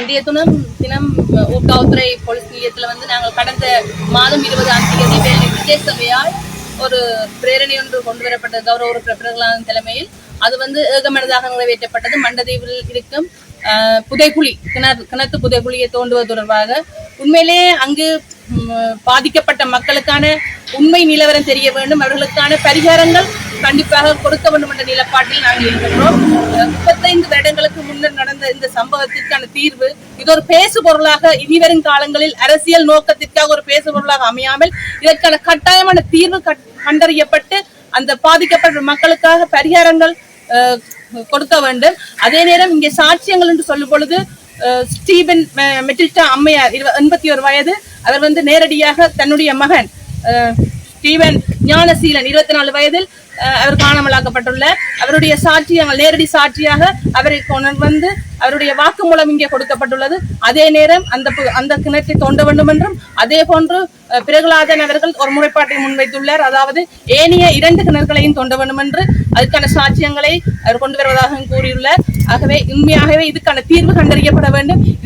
அன்றைய தினம் தினம் ஊர்காவல்துறை போலீஸ் நிலையத்தில் வந்து நாங்கள் கடந்த மாதம் இருபதாம் தேதி வேலை விஜய் சபையால் ஒரு பிரேரணை ஒன்று கொண்டு வரப்பட்ட கௌரவ உறுப்பினர்களான தலைமையில். அது வந்து ஏகமனதாக நிறைவேற்றப்பட்டது. மண்டதீவில் இருக்கும் புதைக்குழி கிணறு கிணத்து புதைக்குழியை தோண்டுவது தொடர்பாக. உண்மையிலேயே அங்கு பாதிக்கப்பட்ட மக்களுக்கான உண்மை நிலவரம் தெரிய வேண்டும். அவர்களுக்கான பரிகாரங்கள் கண்டிப்பாக கொடுக்க வேண்டும் என்ற நிலப்பாட்டில் நாங்கள் இருக்கின்றோம். முப்பத்தைந்து வருடங்களுக்கு முன்னர் நடந்த இந்த சம்பவத்திற்கான தீர்வு இது ஒரு பேசு பொருளாக இனிவரும் காலங்களில் அரசியல் நோக்கத்திற்காக ஒரு பேசு பொருளாக அமையாமல் இதற்கான கட்டாயமான தீர்வு கட்- கண்டறியப்பட்டு அந்த பாதிக்கப்பட்ட மக்களுக்காக பரிகாரங்கள் கொடுக்க வேண்டும். அதே நேரம் இங்கே சாட்சியங்கள் என்று சொல்லும் பொழுது ஸ்டீபன் மெ- மெட்டில்டா அம்மையார் எண்பத்தி ஒரு வயது அவர் வந்து நேரடியாக தன்னுடைய மகன் ஸ்டீவன் ஞானசீலன் இருபத்தி நாலு வயதில் அவர் காணாமலாக்கப்பட்டுள்ள. அவருடைய சாட்சியங்கள் நேரடி சாட்சியாக அவரை கொண்டு வந்து அவருடைய வாக்குமூலம் இங்கே கொடுக்கப்பட்டுள்ளது. அதே நேரம் அந்த அந்த கிணற்றை தோண்ட வேண்டும் என்றும் அதே போன்று பிரகலாதன் அவர்கள் ஒரு முறைப்பாட்டை முன்வைத்துள்ளார். அதாவது ஏனைய இரண்டு கிணறுகளையும் தோண்ட வேண்டும் என்று அதுக்கான சாட்சியங்களை அவர் கொண்டு வருவதாக கூறியுள்ளார். ஆகவே உண்மையாகவே இதுக்கான தீர்வு கண்டறியப்பட வேண்டும்.